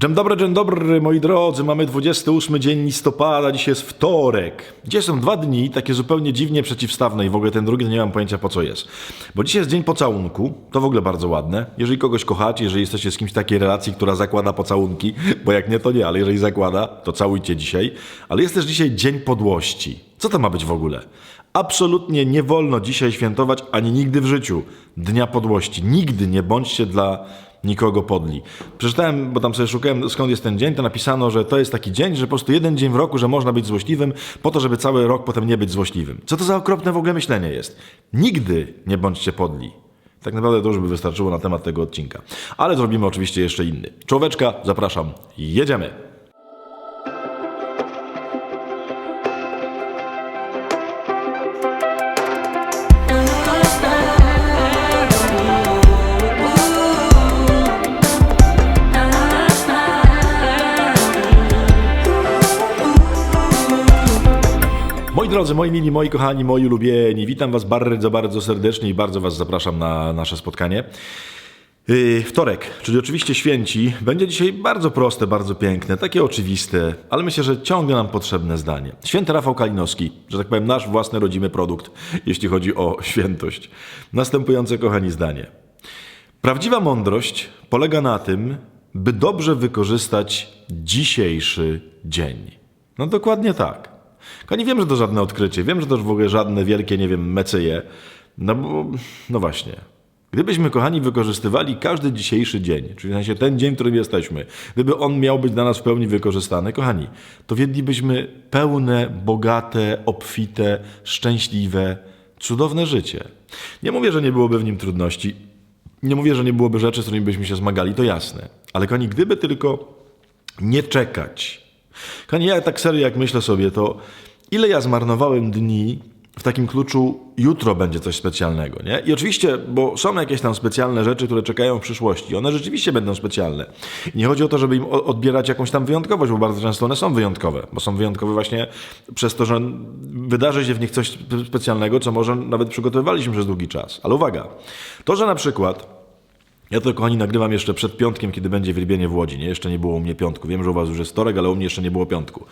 Dzień dobry, dzień dobry, moi drodzy. Mamy 28 dzień listopada, dzisiaj jest wtorek. Dzisiaj są dwa dni, takie zupełnie dziwnie przeciwstawne i w ogóle ten drugi nie mam pojęcia po co jest. Bo dzisiaj jest dzień pocałunku, to w ogóle bardzo ładne. Jeżeli kogoś kochacie, jeżeli jesteście z kimś w takiej relacji, która zakłada pocałunki, bo jak nie, to nie, ale jeżeli zakłada, to całujcie dzisiaj. Ale jest też dzisiaj dzień podłości. Co to ma być w ogóle? Absolutnie nie wolno dzisiaj świętować, ani nigdy w życiu, Dnia Podłości. Nigdy nie bądźcie dla nikogo podli. Przeczytałem, bo tam sobie szukałem skąd jest ten dzień, to napisano, że to jest taki dzień, że po prostu jeden dzień w roku, że można być złośliwym, po to, żeby cały rok potem nie być złośliwym. Co to za okropne w ogóle myślenie jest? Nigdy nie bądźcie podli. Tak naprawdę to już by wystarczyło na temat tego odcinka. Ale zrobimy oczywiście jeszcze inny. Czołóweczka, zapraszam, jedziemy! Moi drodzy, moi mili, moi kochani, moi ulubieni, witam Was bardzo, bardzo serdecznie i bardzo Was zapraszam na nasze spotkanie. Yy, Wtorek, czyli oczywiście święci, będzie dzisiaj bardzo proste, bardzo piękne, takie oczywiste, ale myślę, że ciągle nam potrzebne zdanie. Święty Rafał Kalinowski, że tak powiem, nasz własny rodzimy produkt, jeśli chodzi o świętość. Następujące, kochani, zdanie. Prawdziwa mądrość polega na tym, by dobrze wykorzystać dzisiejszy dzień. No dokładnie tak. Kochani, wiem, że to żadne odkrycie, wiem, że to w ogóle żadne wielkie, nie wiem, meceje. No bo, no właśnie. Gdybyśmy, kochani, wykorzystywali każdy dzisiejszy dzień, czyli w sensie ten dzień, w którym jesteśmy, gdyby on miał być dla nas w pełni wykorzystany, kochani, to wiedlibyśmy pełne, bogate, obfite, szczęśliwe, cudowne życie. Nie mówię, że nie byłoby w nim trudności, nie mówię, że nie byłoby rzeczy, z którymi byśmy się zmagali, to jasne. Ale kochani, gdyby tylko nie czekać. Kochani, ja tak serio jak myślę sobie, to ile ja zmarnowałem dni w takim kluczu jutro będzie coś specjalnego, nie? I oczywiście, bo są jakieś tam specjalne rzeczy, które czekają w przyszłości. One rzeczywiście będą specjalne. Nie chodzi o to, żeby im odbierać jakąś tam wyjątkowość, bo bardzo często one są wyjątkowe, bo są wyjątkowe właśnie przez to, że wydarzy się w nich coś spe- specjalnego, co może nawet przygotowywaliśmy przez długi czas. Ale uwaga, to, że na przykład ja to, kochani, nagrywam jeszcze przed piątkiem, kiedy będzie wielbienie w Łodzi. Nie? Jeszcze nie było u mnie piątku. Wiem, że u was już jest wtorek, ale u mnie jeszcze nie było piątku.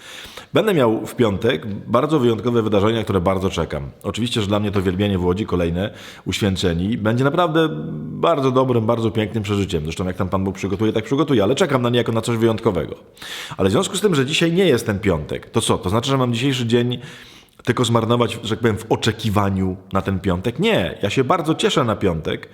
Będę miał w piątek bardzo wyjątkowe wydarzenia, które bardzo czekam. Oczywiście, że dla mnie to wielbienie w Łodzi, kolejne uświęceni, będzie naprawdę bardzo dobrym, bardzo pięknym przeżyciem. Zresztą jak tam Pan Bóg przygotuje, tak przygotuje, ale czekam na nie jako na coś wyjątkowego. Ale w związku z tym, że dzisiaj nie jest ten piątek, to co? To znaczy, że mam dzisiejszy dzień tylko zmarnować, że tak powiem, w oczekiwaniu na ten piątek? Nie. Ja się bardzo cieszę na piątek,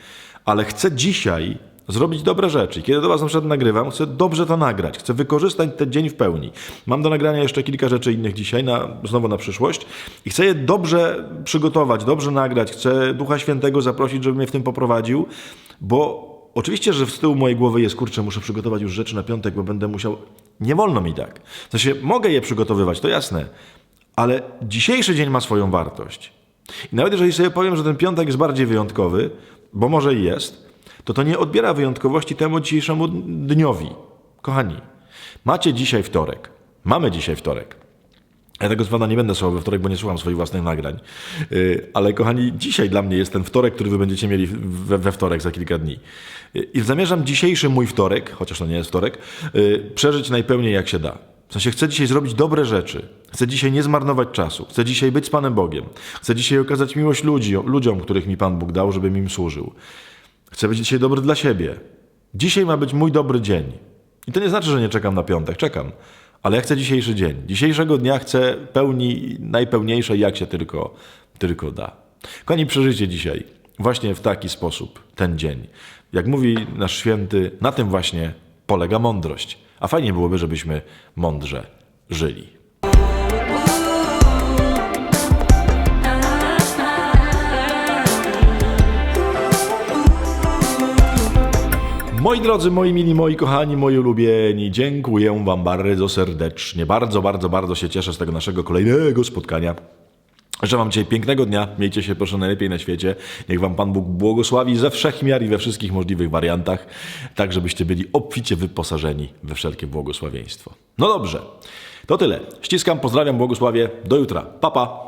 ale chcę dzisiaj zrobić dobre rzeczy. Kiedy do Was na przykład nagrywam, chcę dobrze to nagrać. Chcę wykorzystać ten dzień w pełni. Mam do nagrania jeszcze kilka rzeczy innych dzisiaj, na, znowu na przyszłość. I chcę je dobrze przygotować, dobrze nagrać. Chcę Ducha Świętego zaprosić, żeby mnie w tym poprowadził, bo Oczywiście, że z tyłu mojej głowy jest, kurczę, muszę przygotować już rzeczy na piątek, bo będę musiał... Nie wolno mi tak. W sensie, mogę je przygotowywać, to jasne, ale dzisiejszy dzień ma swoją wartość. I nawet jeżeli sobie powiem, że ten piątek jest bardziej wyjątkowy, bo może i jest, to to nie odbiera wyjątkowości temu dzisiejszemu dniowi. Kochani, macie dzisiaj wtorek. Mamy dzisiaj wtorek. Ja tego zwana nie będę słuchał we wtorek, bo nie słucham swoich własnych nagrań. Yy, Ale kochani, dzisiaj dla mnie jest ten wtorek, który wy będziecie mieli we, we wtorek za kilka dni. Yy, I zamierzam dzisiejszy mój wtorek, chociaż to nie jest wtorek, yy, przeżyć najpełniej jak się da. W sensie chcę dzisiaj zrobić dobre rzeczy. Chcę dzisiaj nie zmarnować czasu. Chcę dzisiaj być z Panem Bogiem. Chcę dzisiaj okazać miłość ludzi, ludziom, których mi Pan Bóg dał, żebym im służył. Chcę być dzisiaj dobry dla siebie. Dzisiaj ma być mój dobry dzień. I to nie znaczy, że nie czekam na piątek. Czekam. Ale ja chcę dzisiejszy dzień. Dzisiejszego dnia chcę pełni, najpełniejszej, jak się tylko, tylko da. Kochani, przeżyjcie dzisiaj właśnie w taki sposób ten dzień. Jak mówi nasz święty, na tym właśnie polega mądrość. A fajnie byłoby, żebyśmy mądrze żyli. Moi drodzy, moi mili, moi kochani, moi ulubieni, dziękuję Wam bardzo serdecznie. Bardzo, bardzo, bardzo się cieszę z tego naszego kolejnego spotkania. Życzę Wam dzisiaj pięknego dnia. Miejcie się proszę najlepiej na świecie. Niech Wam Pan Bóg błogosławi ze wszechmiar i we wszystkich możliwych wariantach, tak żebyście byli obficie wyposażeni we wszelkie błogosławieństwo. No dobrze, to tyle. Ściskam, pozdrawiam, błogosławię. Do jutra. Pa, pa.